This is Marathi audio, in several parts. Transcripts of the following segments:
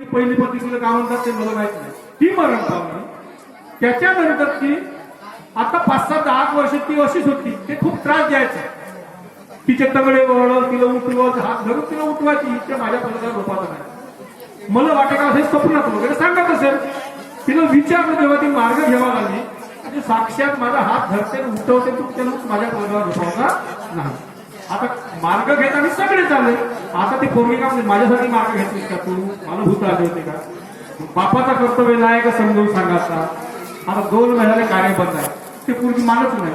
पहिली पत्नी तुला काय म्हणतात ते मला माहीत नाही. ती मरण पावली. त्याच्यानंतर ती आता पाच सात आठ वर्ष ती अशीच होती. ते खूप त्रास द्यायचे. तिचे तगडे वळव तिला उठवत हात धरून तिला उठवायची. ते माझ्या पदकाला झोपाचं नाही मला वाटत का हे स्वप्नात वगैरे सांगत असेल. तिला विचारलं तेव्हा ती मार्ग घ्यावा लागली. आणि साक्षात माझा हात धरते उठवते तू माझ्या पदकाला झोपावता नाही. आता मार्ग घेताना सगळे चालले. आता ते पोरगी का म्हणजे माझ्यासाठी मार्ग घेतलीस का तू? मला भूत आले होते का? बापाचा कर्तव्य नाही का समजून सांगायचा? आता दोन महिन्याला कार्य बंद आहे. ते पोरगी मानत नाही.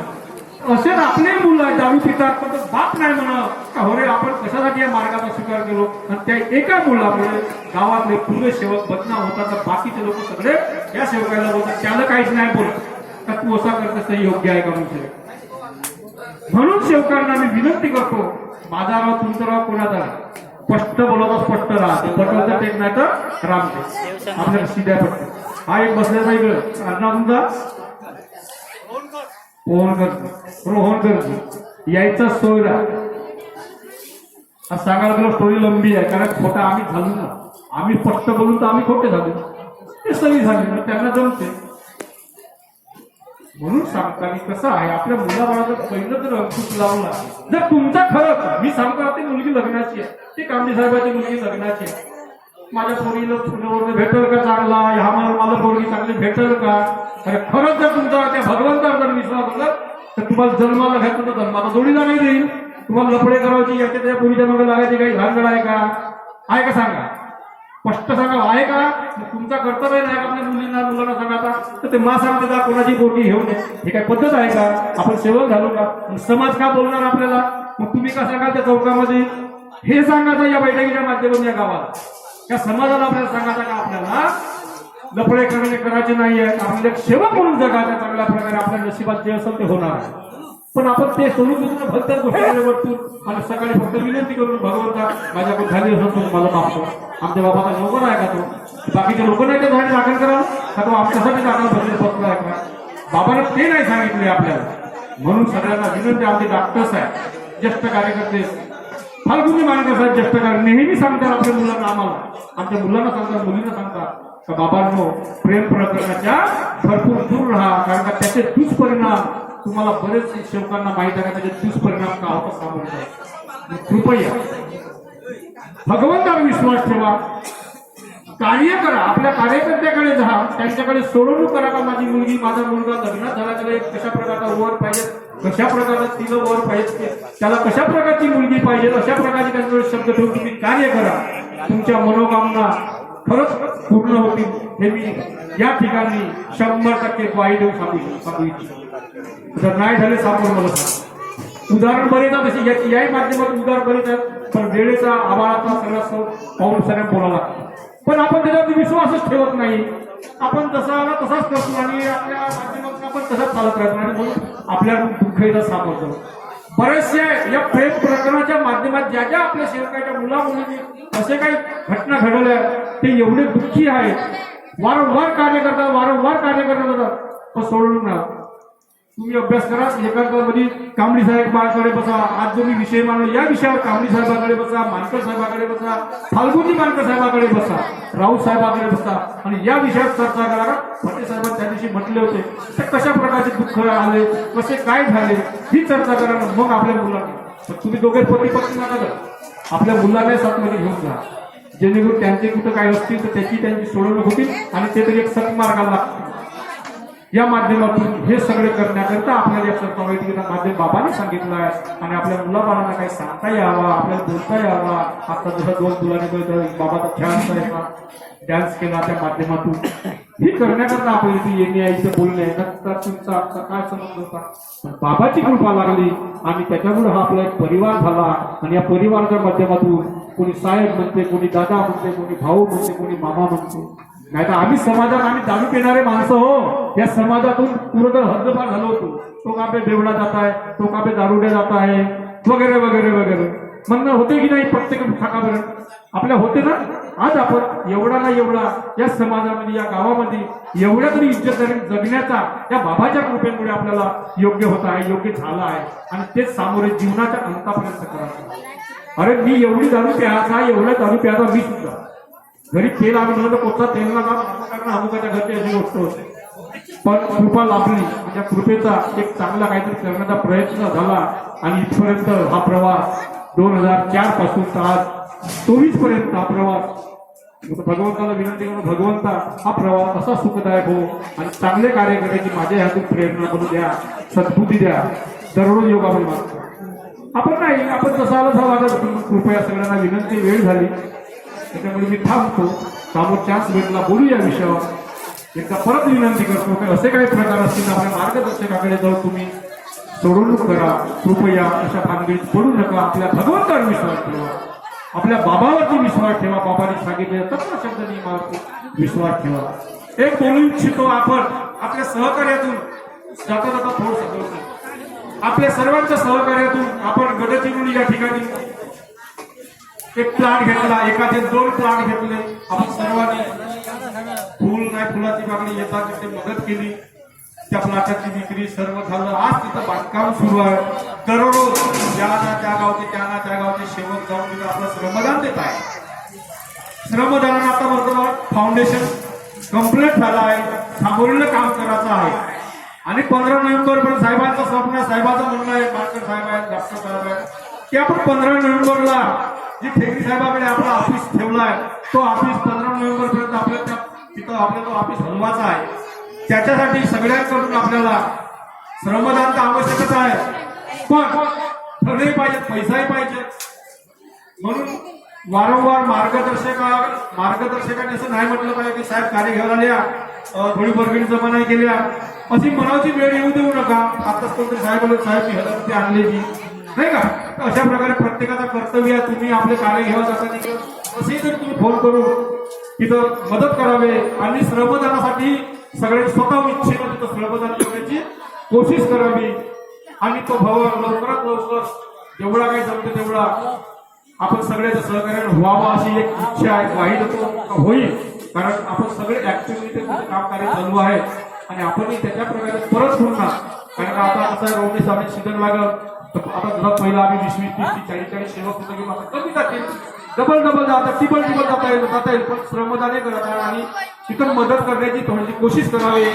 असे आपले मुलं आहे दारू पितात पण बाप नाही म्हणा का हो रे आपण कशासाठी या मार्गाचा स्वीकार केलो? आणि त्या एका मुलामुळे गावातले पूर्ण सेवक बदनाम होतात. तर बाकीचे लोक सगळे या सेवकाला बोलतात त्याला काहीच नाही बोलत. का तू असा करतेस योग्य आहे का म्हणजे म्हणून सेवकांना मी विनंती करतो माझा राव तुमचा राव कोणाचा स्पष्ट बोलवता स्पष्ट राहा. ते टेक नाही तर रामते आपल्याला सीध्या पटत. हा एक बसल्याचा इकडं अण्णा तुमचा? फोन करतो. रोहन करतो. यायचा सोयरा. आज सांगायला गेलो स्टोरी लंबी आहे कारण खोटा आम्ही झालो ना. आम्ही स्पष्ट बोलून तर आम्ही खोटे झालो. ते सही झाली. मग त्यांना जमते. म्हणून सांगताना कसं आहे आपल्या मुलाबाळाचं पहिलं तर खूप लावून जर तुमचा खरंच मी सांगतो ती मुलगी लग्नाची आहे. ते कामडी साहेबाची मुलगी लग्नाची आहे. माझ्या पोरीला फोनवर भेटेल का चांगला? ह्या मला मला पोरगी चांगली भेटेल का? अरे खरंच जर तुमचा त्या भगवंतावर जर विश्वास असेल तर तुम्हाला जन्माला घ्यायचं तर जन्माला जोडीला नाही देईल. तुम्हाला लफडे करायची याच्या त्या पोरीच्या मागे लागायची काही भानगड आहे का? आहे का सांगा? स्पष्ट सांगा आहे का? तुमचा कर्तव्य नाही का आपल्या मुलींना मुलांना सांगायचा तर ते मा सांगते का कोणाची बोटी घेऊ नये हे काय पद्धत आहे का? आपण सेवक झालो का? समाज का बोलणार आपल्याला? मग तुम्ही का सांगाल त्या चौकामध्ये? हे सांगायचं या बैठकीच्या माध्यमातून या गावाला. या समाजाला आपल्याला सांगायचं का आपल्याला? लफडे करणे करायचे नाहीये आपल्याला एक सेवक म्हणून जगायचा चांगल्या प्रकारे आपल्या नशिबात जे असेल ते होणार आहे. पण आपण ते सोडून दुसरं भलत्या गोष्टीकडे वरतून. आणि सकाळी फक्त विनंती करून भगवंता माझ्याकडून झाली असं तर मला मागतो आमच्या बाबाचा लोक आहे का तो? बाकीच्या लोक नाही का झाड दाखल करा का तो आमच्यासाठी दाखल भरले बसला आहे का? बाबाला ते नाही सांगितले आपल्याला. म्हणून सगळ्यांना विनंती आमचे डॉक्टर्स आहे ज्येष्ठ कार्यकर्ते फाल्गुनी मानकर साहेब ज्येष्ठ कार्य नेहमी सांगतात आपल्या मुलांना आम्हाला. आमच्या मुलांना सांगतात मुलींना सांगतात. का बाबांनो प्रेम प्रकरणाच्या भरपूर दूर राहा कारण का त्याचे दुष्परिणाम तुम्हाला बरेच सेवकांना माहीत आहे त्याचे दुष्परिणाम का होतात सामोरे कृपया भगवंतावर विश्वास ठेवा. कार्य करा. आपल्या कार्यकर्त्याकडे जा. त्यांच्याकडे सोडवणूक करा का माझी मुलगी माझा मुलगा लग्नात झाला त्याला एक कशा प्रकारचा वर पाहिजे? कशा प्रकारचं तिला वर पाहिजे? त्याला कशा प्रकारची मुलगी पाहिजे? अशा प्रकारचे त्यांच्याकडे शब्द ठेवून तुम्ही कार्य करा. तुमच्या मनोकामना खरंच पूर्ण होतील. हे मी या ठिकाणी शंभर टक्के ग्वाही देऊ सांगू सांगू इच्छितो. जर नाही झाले सापड मला सांग. उदाहरण बरेच आहेत तशी याची याही माध्यमातून उदाहरण बरेच आहेत. पण वेळेचा आभाळाचा सगळा सौ पाऊल सगळ्या बोलावं लागतो. पण आपण त्याच्यावरती विश्वासच ठेवत नाही. आपण तसा आला तसाच करतो आणि आपल्या माध्यमातून आपण तसाच चालत राहतो. आणि म्हणून आपल्या दुःखीला सापडतो बरेचसे या प्रेम प्रकरणाच्या माध्यमात ज्या ज्या आपल्या शेवकाच्या मुला मुलींनी असे काही घटना घडवल्या ते एवढे दुःखी आहेत. वारंवार कार्य करतात वारंवार कार्य करतात. पण सोडून तुम्ही अभ्यास करा एकांतामध्ये कांबळी साहेबाकडे बसा. आज जो मी विषय मांडला या विषयावर कांबळी साहेबाकडे बसा मानकर साहेबाकडे बसा फाल्गुनी मानकर साहेबाकडे बसा राऊत साहेबाकडे बसा. आणि या विषयावर चर्चा करा. फटे साहेबांनी त्या दिवशी म्हटले होते ते कशा प्रकारचे दुःख आले कसे काय झाले ही चर्चा करा ना मग आपल्या मुलांना. पण तुम्ही दोघे पती पत्नी नका करा. आपल्या मुलांना साथमध्ये घेऊन जा. जेणेकरून त्यांचे कुठं काय असतील तर त्याची त्यांची सोडवणूक होतील आणि ते तरी एक सत्मार्गाला लागतील. या माध्यमातून हे सगळे करण्याकरता आपल्याला या सत्तावैदिकेचा माध्यम बाबाने सांगितलं आहे. आणि आपल्या मुलाबाळांना काही सांगता यावा आपल्याला बोलता यावा. आता जसं दोन मुलांनी बाबाचा खेळांचा याचा डान्स केला त्या माध्यमातून. ही करण्याकरता आपण इथे येणे यायचं बोलणे नंतर तुमचा आमचा काय संबंध होता? पण बाबाची कृपा लागली आणि त्याच्यामुळे हा आपला एक परिवार झाला. आणि या परिवाराच्या माध्यमातून कोणी साहेब म्हणते कोणी दादा म्हणते कोणी भाऊ म्हणते कोणी मामा म्हणते. नाही तर आम्ही समाजात आम्ही दारू पिणारे माणसं हो. या समाजातून पूर्ण हद्दपार झालो होतो. तो कापे बेवडा जात आहे तो कापे दारुड्या जात आहे वगैरे वगैरे वगैरे. म्हणणं होते की नाही प्रत्येक बरं आपल्या होते ना? आज आपण एवढा ना एवढा या समाजामध्ये या गावामध्ये एवढ्या तरी इज्जत जगण्याचा या बाबाच्या कृपेमुळे आपल्याला योग्य होत आहे योग्य झाला आहे. आणि तेच सामोरे जीवनाच्या अंतापर्यंत करायचं. अरे मी एवढी दारू प्यायचा एवढ्या दारू प्यायचा? मी सुद्धा. घरी तेल आम्ही म्हणलं तर कोणता तेल कारण अमुकाच्या घरची अशी गोष्ट होते. पण कृपा लाभली. म्हणजे कृपेचा एक चांगला काहीतरी करण्याचा प्रयत्न झाला आणि इथपर्यंत हा प्रवास दोन हजार चारपासून तर आज चोवीसपर्यंत हा प्रवास. भगवंताला विनंती करून भगवंता हा प्रवास असा सुखदायक हो आणि चांगले कार्य करण्याची माझ्या ह्यातून प्रेरणा करून द्या सद्बुद्धी द्या. दररोज योगामध्ये मागतो आपण नाही आपण जसं आलं तसं वागत कृपया सगळ्यांना विनंती वेळ झाली. त्याच्यामुळे मी थांबतो. समोर चान्स भेटला बोलू या विषयावर. एकदा परत विनंती करतो की असे काही प्रकार असतील तर आपल्या मार्गदर्शकाकडे जाऊन तुम्ही. सोडवणूक करा कृपया अशा भानगडीत पडू नका. आपल्या भगवंतावर विश्वास ठेवा. आपल्या बाबावरती विश्वास ठेवा बाबाने सांगितलेल्या तत्व शब्द नियमावरती विश्वास ठेवा. एक बोलू इच्छितो आपण आपल्या सहकार्यातून. जाता जाता थोडं आपल्या सर्वांच्या सहकार्यातून आपण गडचिरोली या ठिकाणी एक प्लांट घेतला एखादे दोन प्लांट घेतले. आपण सर्वांनी फुल नाही फुलाची मागणी येतात तिथे मदत केली. त्या प्लाटाची विक्री सर्व झालं. आज तिथं बांधकाम सुरू आहे. दररोज ज्या ना त्या गावचे त्या ना त्या गावचे सेवक जाऊन तिथं आपलं श्रमदान देत आहे. श्रमदानानं आता वर्तमान फाउंडेशन कंप्लीट झालं आहे. थांबवलेलं काम करायचं आहे. आणि पंधरा नोव्हेंबर पर्यंत साहेबांचं स्वप्न आहे. साहेबाचं म्हणणं आहे मानकर साहेब आहेत डॉक्टर साहेब आहेत. की आपण पंधरा नोव्हेंबरला जी ठेवी साहेबाकडे आपला ऑफिस ठेवलाय तो ऑफिस पंधरा नोव्हेंबर पर्यंत आपल्या तिथं आपल्या तो ऑफिस हलवाचा आहे. त्याच्यासाठी सगळ्यांकडून आपल्याला श्रमदान तर आवश्यकच आहे. पण ठरले पाहिजे पैसाही पाहिजे. म्हणून वारंवार मार्गदर्शका मार्गदर्शकाने असं नाही म्हटलं पाहिजे की साहेब कार्य घ्यायला आल्या थोडी वर्गणी जमा नाही केल्या अशी मनाची वेळ येऊ देऊ नका. आताच कोणतरी साहेब साहेब मी हजार रुपये आणलेली. नाही का? अशा प्रकारे प्रत्येकाचा कर्तव्य आहे तुम्ही आपले कार्य घ्यावं जाता तसे जर तुम्ही फोन करून तिथं मदत करावे आणि श्रमदानासाठी सगळे स्वतः इच्छेनं तिथं श्रमदान करण्याची कोशिश करावी. आणि तो भवन लवकरात लवकर जेवढा काही जमतो तेवढा आपण सगळ्याच्या सहकार्याने व्हावा अशी एक इच्छा आहे वाईट होईल. कारण आपण सगळे ऍक्टिव्हिटी काम कार्य चालू आहे. आणि आपणही त्याच्या प्रकारे परत पुन्हा कारण आता असं रोमने सामने सावणे लागलं तर आता जरा पहिला आम्ही वीस वीस तीस चाळीस चाळीस सेवक होतं घेऊन आता कमी जातील डबल डबल जातात टिबल टिबल जाता येईल जाता येईल. पण श्रमदाने करत आणि तिथं मदत करण्याची थोडीशी कोशिश करावी.